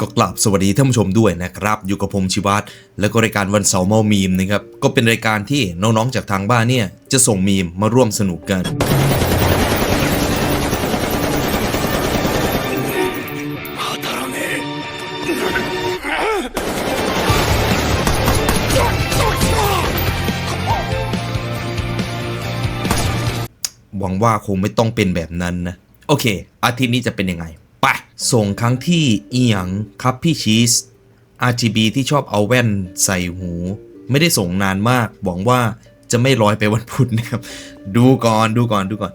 ก็กลับสวัสดีท่านผู้ชมด้วยนะครับ อยู่กับผมชิวัตรแล้วก็รายการวันเสาร์เมามีมนะครับ ก็เป็นรายการที่น้องๆจากทางบ้านเนี่ย จะส่งมีมมาร่วมสนุกกัน หวังว่าคงไม่ต้องเป็นแบบนั้นนะ โอเค อาทิตย์นี้จะเป็นยังไง ส่งครั้งที่เอียงครับพี่ชีส RGB ที่ชอบเอาแว่นใส่หู ไม่ได้ส่งนานมาก หวังว่าจะไม่ลอยไปวันพุธนะครับ ดูก่อนดูก่อนดูก่อน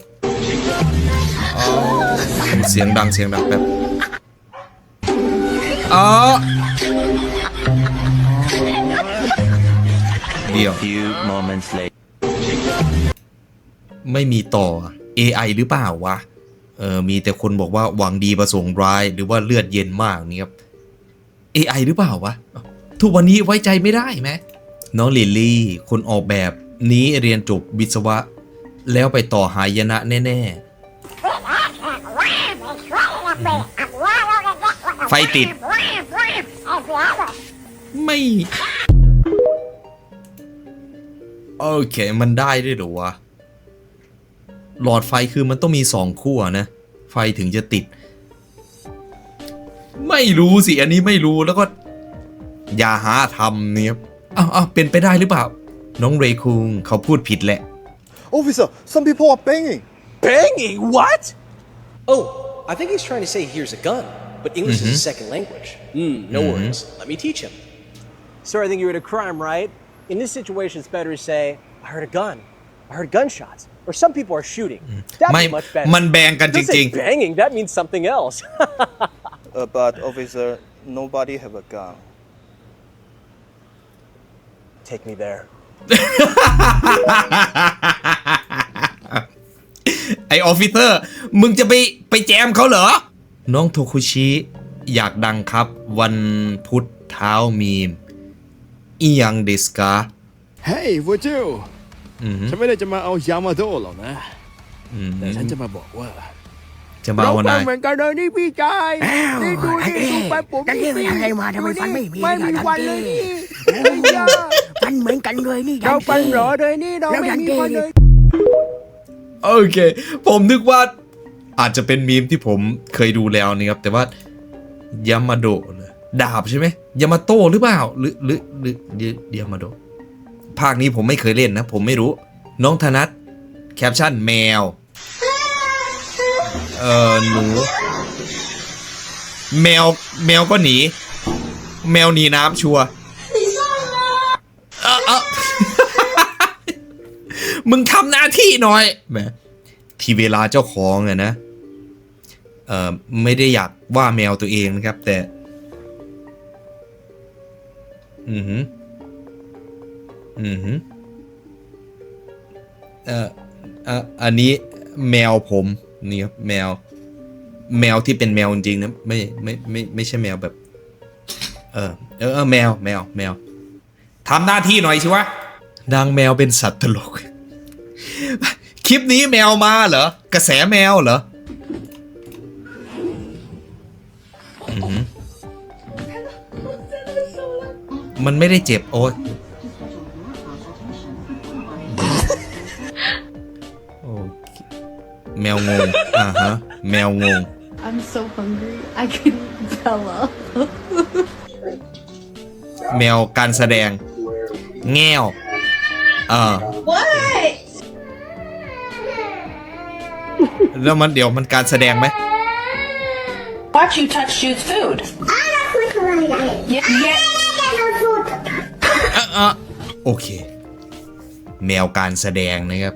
อ๋อเสียงดังเสียงดังแบบอ๋อเดี๋ยว few moments later. ไม่มีต่อ AI หรือเปล่าวะ เออมีแต่คนบอกว่าหวังดีประสงค์ร้าย หรือว่าเลือดเย็นมากนี่ครับ AI หรือเปล่าวะ ทุกวันนี้ไว้ใจไม่ได้ไหมน้องลิลลี่ คนออกแบบนี้เรียนจบวิศวะ แล้วไปต่อหายนะแน่ไฟติด ไม่ โอเค มันได้ด้วยหรอวะ หลอดไฟคือมันต้องมีสองขั้วนะ ไฟถึงจะติด ไม่รู้สิ อันนี้ไม่รู้แล้วก็ อย่าหาทำเนี่ยครับอ้าวอ้าวเป็นไปได้หรือเปล่า น้องเรคุงเขาพูดผิดแหละ Officer, some people are banging. Banging? What? Oh, I think he's trying to say here's a gun, but English is a second language. Hmm, no worries. Let me teach him. Sir, I think you're at a crime, right? In this situation, it's better to say, I heard a gun. I heard gunshots. Or some people are shooting. That'd ไม่ be much better. มันแบงกันจ Don't say ริง banging. That means something else. Uh, but officer, nobody have a gun. Take me there. ๆ ไอออฟฟิเซอร์ มึงจะไปไปแจมเขาเหรอ น้องโทคุชิ อยากดังครับ วันพุธเท้ามีมอียังเดสกาเฮ้ย ฟูจิวฉันไม่ได้จะมาเอายามาโดหรอกนะแต่ฉันจะมาบอกว่าจะมาเราวันไปไหนเหมือนกันเลยนี่พี่ชายนี่ดูนี่ดูไปผมนั่นนี่ไปทำอะไรมาทำไมฟันไม่มีไม่มีล่ะฟันนั่เลนยนี่นี่ฟันเหมือนกันเลยนี่เราฟันเหรอดัเลยนี่เราแล้วไม่ดันมีเต้ฟันเลย โอเค ผมนึกว่าอาจจะเป็นมีมที่ผมเคยดูแล้วนี่ครับ แต่ว่ายามาโดะเหรอดาบใช่ไหมยามาโตหรือเปล่า หรือหรือหรือยามาโดะ ภาคนี้ผมไม่เคยเล่นนะ ผมไม่รู้ น้องธนัทแคปชั่นแมว เออหนู แมวแมวก็หนี แมวหนีน้ำชัวเอ้าเอ้ามึงทำหน้าที่หน่อยแหมทีเวลาเจ้าของอะนะ เออไม่ได้อยากว่าแมวตัวเองนะครับ แต่ อือหือ อือหือเอ่ออ่ออันนี้แมวผมนี่ครับแมว แมวที่เป็นแมวจริงนะไม่ไม่ไม่ไม่ใช่แมวแบบ เออเออเออแมวแมวแมวทำหน้าที่หน่อยสิวะนางแมวเป็นสัตว์ตลก คลิปนี้แมวมาเหรอ กระแสแมวเหรออือหือมันไม่ได้เจ็บโอ้ย แมวงง อ่าฮะ แมวงง I'm so hungry. I could tell up. แมวการแสดง แง่วเออแล้วมันเดี๋ยวมันการแสดงไหม Watch you touch Jude's food. Yeah, yeah. อะอะโอเค แมวการแสดงนะครับ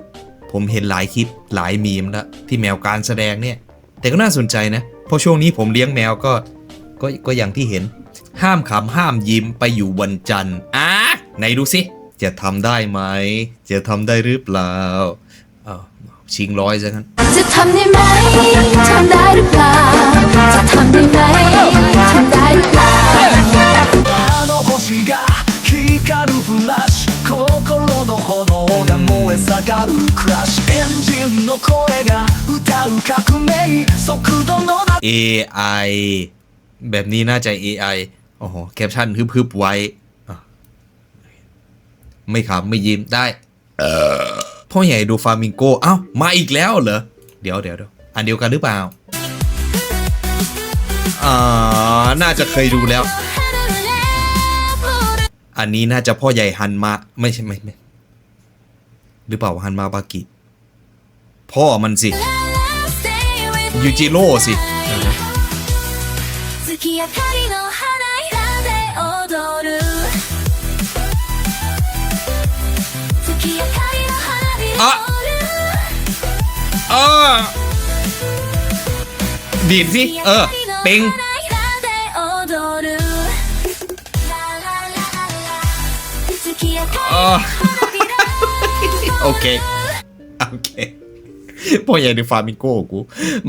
ผมเห็นหลายคลิปหลายมีมแล้วที่แมวการแสดงเนี่ย แต่ก็น่าสนใจนะเพราะช่วงนี้ผมเลี้ยงแมวก็ก็ก็อย่างที่เห็น ห้ามขำห้ามยิ้มไปอยู่วันจันทร์อะไหนดูสิจะทำได้ไหม จะทำได้หรือเปล่าอ้าวชิงร้อยซะงั้นจะทำได้ไหมทำได้หรือเปล่า AI แบบนี้น่าจะ AI โอ้โหแคปชั่นฮึบๆไว้ ไม่ขำไม่ยิ้มได้พ่อใหญ่ดูฟามิงโกเอ้า มาอีกแล้วเหรอ เดี๋ยวเดี๋ยวเดี๋ยวอันเดียวกันหรือเปล่าอ่าน่าจะเคยดูแล้ว อันนี้น่าจะพ่อใหญ่ฮันมา ไม่ใช่ไม่ไม่หรือเปล่าฮันมาบากิ พ่อมันสิ ยูจิโร่สิ 月明かりの花色で踊る月明かりの花火であ踊る เออดีดสิ เออ เต็ง เออ โอเค โอเค พ่อใหญ่ในฟาร์มิงโก้กู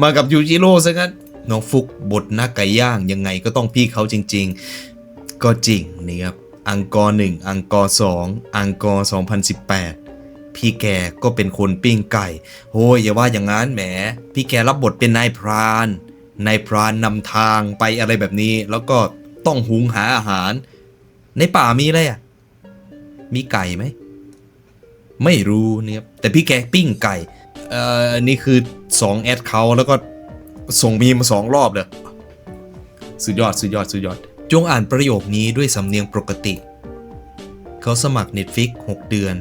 มากับยูจิโร่ซะงั้น น้องฟุกบทนักไก่ย่างยังไงก็ต้องพี่เขาจริง ๆ ก็จริงนี่ครับอังกอร์หนึ่งอังกอร์สองอังกอร์2018 พี่แกก็เป็นคนปิ้งไก่โอ้ยอย่าว่าอย่างนั้นแหม พี่แกรับบทเป็นนายพรานนายพรานนำทางไปอะไรแบบนี้ แล้วก็ต้องหุงหาอาหาร ในป่ามีอะไรอะ มีไก่ไหม ไม่รู้เนี่ยแต่พี่แกปิ้งไก่ เอ่อนนี่คือ 2 แอดเขาแล้วก็ ส่งมีมาสองรอบเลยสุดยอดสุดยอดสุดยอด จงอ่านประโยคนี้ด้วยสำเนียงปกติ เขาสมัคร Netflix 6 เดือน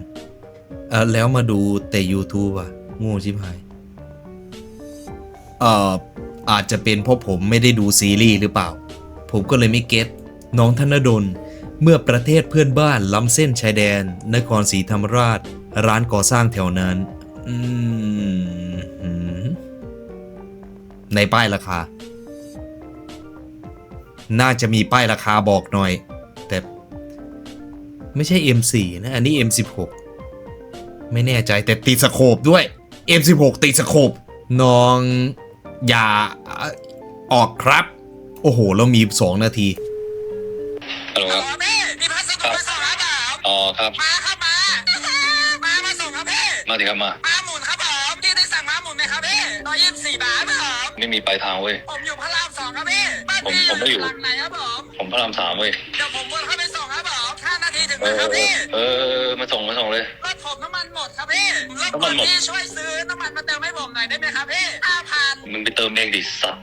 เออแล้วมาดูแต่ YouTube อะโง่ชิบหายเอ่ออาจจะเป็นเพราะผมไม่ได้ดูซีรีส์หรือเปล่า ผมก็เลยไม่เก็ตน้องธนดล เมื่อประเทศเพื่อนบ้านล้ำเส้นชายแดน นครศรีธรรมราช ร้านก่อสร้างแถวนั้น อืม ในป้ายราคา น่าจะมีป้ายราคาบอกหน่อย แต่ไม่ใช่ M4 นะ อันนี้ M16 ไม่แน่ใจแต่ติดสโคบด้วย M16 ติดสโคบน้องอย่าออกครับ โอ้โห แล้วมี2นาทีฮัลโหลครับพี่มีพัสดุมาส่งครับผมอ๋อครับ มาครับมา มา มาส่งครับพี่ มาสิครับมา ไม่มีปลายทางเว้ย ผมอยู่พระรามสองครับพี่ บ้านผมพี่ผมไม่อยู่ หลังไหนครับผม ผมพระรามสามเว้ย เดี๋ยวผมวนเข้าไปส่งครับผมห้านาทีถึงเอแล้วอครับพี่เออมาส่งมาส่งเลย รถผมน้ำมันหมดครับพี่รบน้ำกมัวนนหมดพี่ช่วยซื้อน้ำมันมาเติมให้ผมหน่อยได้ไหมครับพี่ห้าพันมึงไปเติมเองดิสัตว์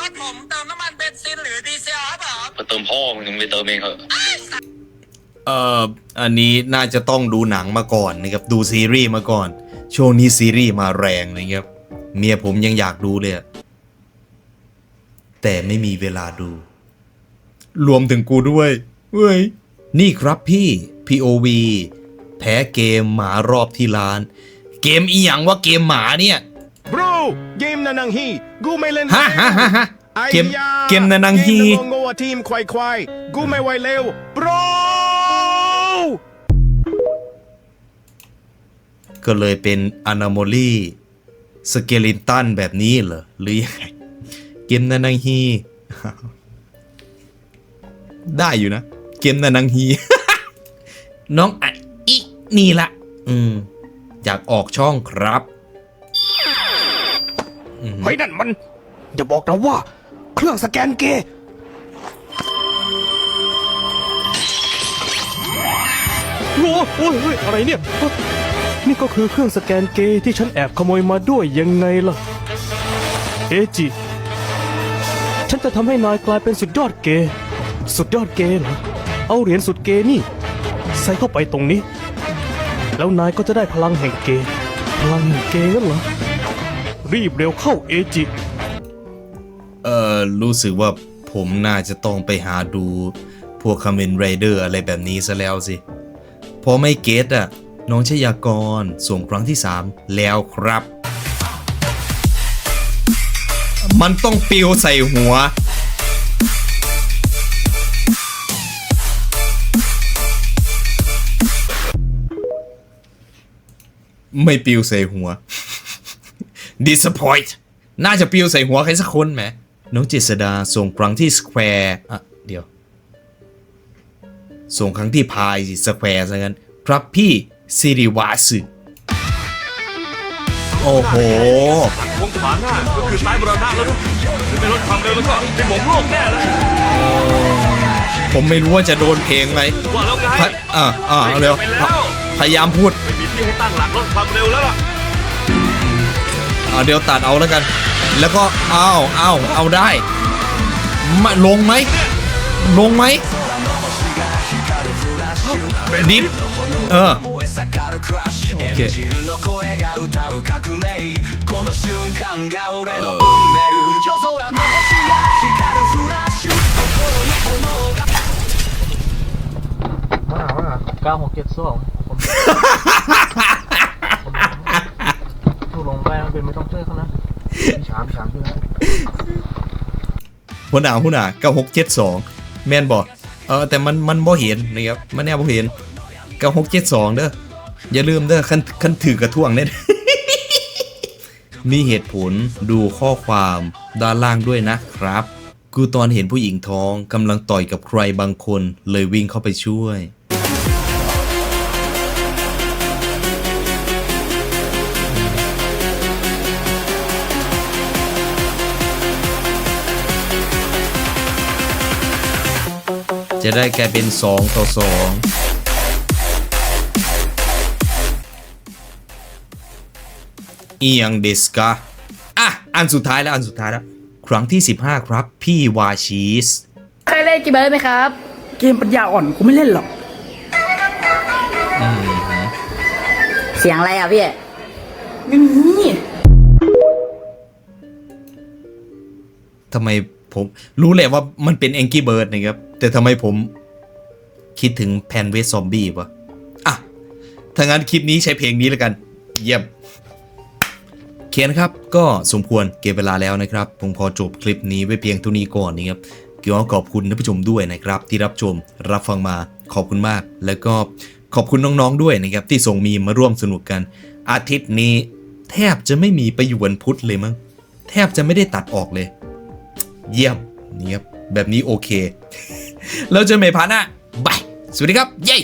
รถผมเติมน้ำมันเบนซินหรือดีเซลครับผมไปเติมพ่อมึงมึงไปเติมเองเถอะเอ่ออันนี้น่าจะต้องดูหนังมาก่อนนะครับดูซีรีส์มาก่อน ช่วงนี้ซีรีส์มาแรงนะครับ เมียผมยังอยากดูเลยอะแต่ไม่มีเวลาดู รวมถึงกูด้วยเว้ย นี่ครับพี่ POV แพ้เกมหมารอบที่ร้าน เกมอีหยังว่าเกมหมาเนี่ย bro เกมนานังฮีกูไม่เล่นฮะฮะฮะฮะไอ้เกมยาเกมนานังฮีเกมนาโงะทีมควายควายกูไม่ไหวเร็ว bro ก็เลยเป็นอนาโมลี สเกลิตันแบบนี้เหรอ หรือยังไง เกมนานังฮี ได้อยู่นะ เกมนานังฮี น้องอะอีนี่ละ อืม อยากออกช่องครับเฮ้ยนั่นมันอย่าบอกนะว่า เครื่องสแกนเกย์โอ้โอ้ยเฮ้ยอะไรเนี่ย นี่ก็คือเครื่องสแกนเกย์ที่ฉันแอบขโมยมาด้วยยังไงล่ะ เอจิ ฉันจะทำให้นายกลายเป็นสุดยอดเกย์สุดยอดเกย์เหรอ เอาเหรียญสุดเกย์นี่ ใส่เข้าไปตรงนี้ แล้วนายก็จะได้พลังแห่งเกย์พลังแห่งเกย์งั้นเหรอ รีบเร็วเข้าเอจิ เอ่อ รู้สึกว่าผมน่าจะต้องไปหาดูพวกค m เมนไรเดอร์อะไรแบบนี้ซะแล้วสิ พอไม่เก็ตอะ น้องชยากรส่งครั้งที่ 3 แล้วครับ มันต้องปิวใส่หัว ไม่ปิวใส่หัว disappoint น่าจะปิวใส่หัวใครสักคนไหม น้องเจษดาส่งครั้งที่สแควร์อะ เดี๋ยว ส่งครั้งที่พายสิสแควร์ซะงั้น ครับพี่ สิริวาสึโอ้โห วงขวาหน้าก็คือซ้ายมรณะแล้วนะไม่ลดความเร็วแล้วก็เป็นหมงโลกแน่เลยผมไม่รู้ว่าจะโดนเพลงไหมว่าแล้วไงพะอ่าอ่าเอาเร็วไปแล้วพยายามพูดไม่มีที่ให้ตั้งหลักลดความเร็วแล้วล่ะเอาเดี๋ยวตัดเอาแล้วกัน แล้วก็เอาเอาเอาได้มาลงไหม ลงไหมดิฟเออ โอเค の声が歌う革命この瞬間が俺の運命夜空の星が光るフラッシュ心に炎が เก้าหกเจ็ดสองผมถูกลงไปมันเป็นไม่ต้องช่วยเขานะฉามฉามช่วยนะ หัวหน้าหัวหน้าเก้าหกเจ็ดสองแมนบอกเออแต่มันมันบ่เห็นนะครับมันแน่บ่เห็นเก้าหกเจ็ดสองเด้อ อย่าลืมเด้อคันคันถือกระท่วงเนี่ยมีเหตุผลดูข้อความด้านล่างด้วยนะครับ กูตอนเห็นผู้หญิงท้องกำลังต่อยกับใครบางคน เลยวิ่งเข้าไปช่วย จะได้กลายเป็น 2 ต่อ 2 อียงเดสกาอะ อันสุดท้ายแล้ว อันสุดท้ายแล้ว ครั้งที่ 15 ครับ พี่วาชีสเคยเล่นกี่เบิร์ดไหมครับ เกมปัญญาอ่อนกูไม่เล่นหรอกเสียงอะไรอะพี่ไม่มีทำไมผมรู้แหละว่ามันเป็นแองกี้เบิร์ดนะครับ แต่ทำไมผมคิดถึงแพนเวสซอมบี้วะอะถ้างั้นคลิปนี้ใช้เพลงนี้แล้วกัน เยี่ยม โอเคนะครับ ก็สมควรเก็บเวลาแล้วนะครับ ผมขอจบคลิปนี้ไว้เพียงเท่านี้ก่อนนะครับก็ขอบคุณท่านผู้ชมด้วยนะครับ ที่รับชมรับฟังมาขอบคุณมาก แล้วก็ขอบคุณน้องๆด้วยนะครับ ที่ส่งมีมมาร่วมสนุกกัน อาทิตย์นี้ แทบจะไม่มีไปอยู่วันพุธเลยมั้งแทบจะไม่ได้ตัดออกเลย เยี่ยมนี่ครับแบบนี้โอเค แล้วเจอกันใหม่พาร์ทหน้าบายสวัสดีครับเย้